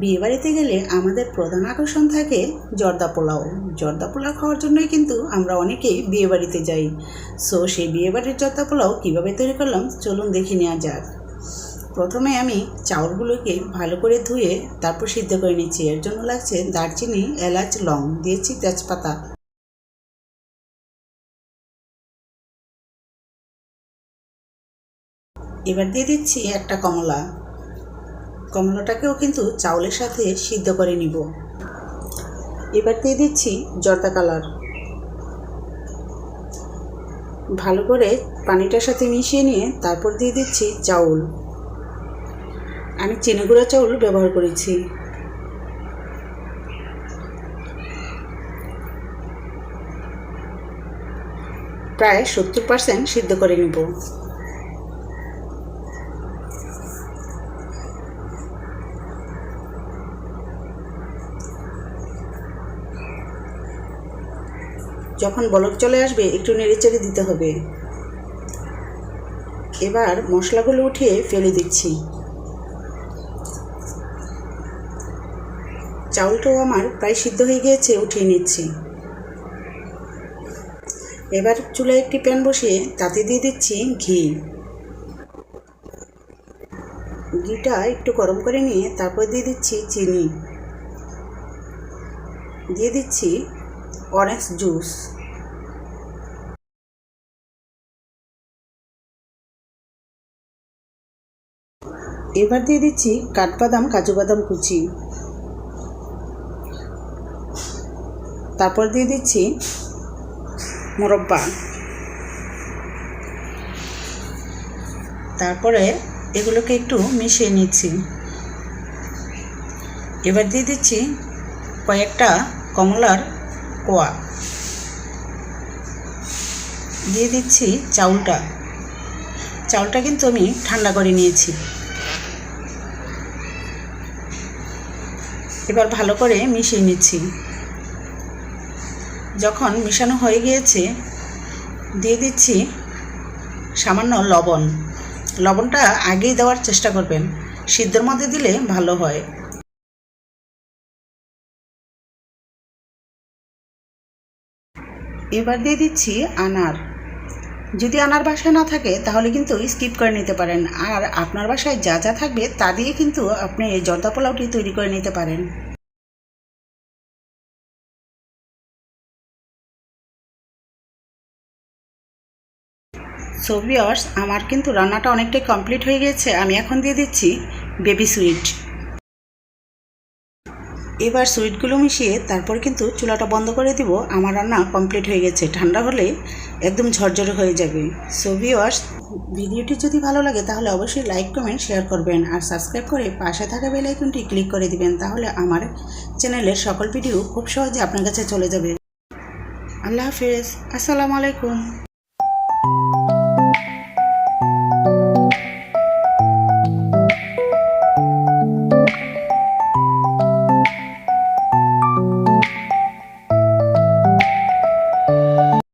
বিয়েবাড়িতে গেলে আমাদের প্রধান আকর্ষণ থাকে জর্দা পোলাও। জর্দা পোলাও খাওয়ার জন্যই কিন্তু আমরা অনেকেই বিয়েবাড়িতে যাই। সো সেই বিয়েবাড়ির জর্দা পোলাও কীভাবে তৈরি করলাম চলুন দেখে নেওয়া যাক। প্রথমে আমি চাউলগুলোকে ভালো করে ধুয়ে তারপর সিদ্ধ করে নিচ্ছি। এর জন্য লাগছে দারচিনি, এলাচ, লং, দিয়েছি তেজপাতা। এবার দিয়ে দিচ্ছি একটা কমলা। কমলাটাকেও কিন্তু চাউলের সাথে সিদ্ধ করে নিব। এবার দিয়ে দিচ্ছি জর্দা কালার। ভালো করে পানিটার সাথে মিশিয়ে নিয়ে তারপর দিয়ে দিচ্ছি চাউল। আমি চিনি গুঁড়া চাউল ব্যবহার করেছি। প্রায় সত্তর পার্সেন্ট সিদ্ধ করে নিব। যখন বলক চলে আসবে, একটু নেড়েচেড়ে দিতে হবে। এবার মশলাগুলো উঠিয়ে ফেলে দিচ্ছি। চাউলটাও আমার প্রায় সিদ্ধ হয়ে গিয়েছে, উঠিয়ে নিচ্ছি। এবার চুলায় একটি প্যান বসিয়ে তাতে দিয়ে দিচ্ছি ঘি। ঘিটা একটু গরম করে নিয়ে তারপর দিয়ে দিচ্ছি চিনি। দিয়ে দিচ্ছি অরেঞ্জ জুস এবার দিয়ে দিচ্ছি কাঠবাদাম কাজু বাদাম কুচি। তারপর দিয়ে দিচ্ছি মোরব্বা। তারপরে এগুলোকে একটু মিশিয়ে নিচ্ছি। এবার দিয়ে দিচ্ছি কয়েকটা কমলার কোয়া। দিয়ে দিচ্ছি চাউলটা। চাউলটা কিন্তু আমি ঠান্ডা করে নিয়েছি। এবার ভালো করে মিশিয়ে নিচ্ছি। যখন মিশানো হয়ে গিয়েছে, দিয়ে দিচ্ছি সামান্য লবণ। লবণটা আগেই দেওয়ার চেষ্টা করবেন। সিদ্ধর মধ্যে দিলে ভালো হয়। এবার দিয়ে দিচ্ছি আনার। যদি আনার বাসায় না থাকে, তাহলে কিন্তু স্কিপ করে নিতে পারেন। আর আপনার বাসায় যা যা থাকবে, তা দিয়ে কিন্তু আপনি এই জর্দা পোলাওটি তৈরি করে নিতে পারেন। সো আমার কিন্তু রান্নাটা অনেকটাই কমপ্লিট হয়ে গেছে আমি এখন দিয়ে দিচ্ছি বেবি সুইট এবার সুইটগুলো মিশিয়ে তারপর কিন্তু চুলাটা বন্ধ করে দিব। আমার রান্না কমপ্লিট হয়ে গেছে। ঠান্ডা হলে একদম ঝরঝরে হয়ে যাবে। সো ভিওয়ার্স ভিডিওটি যদি ভালো লাগে তাহলে অবশ্যই লাইক কমেন্ট শেয়ার করবেন। আর সাবস্ক্রাইব করে পাশে থাকা বেল আইকনটি ক্লিক করে দিবেন। তাহলে আমার চ্যানেলের সকল ভিডিও খুব সহজে আপনার কাছে চলে যাবে। আল্লাহ হাফেজ। আসসালামু আলাইকুম।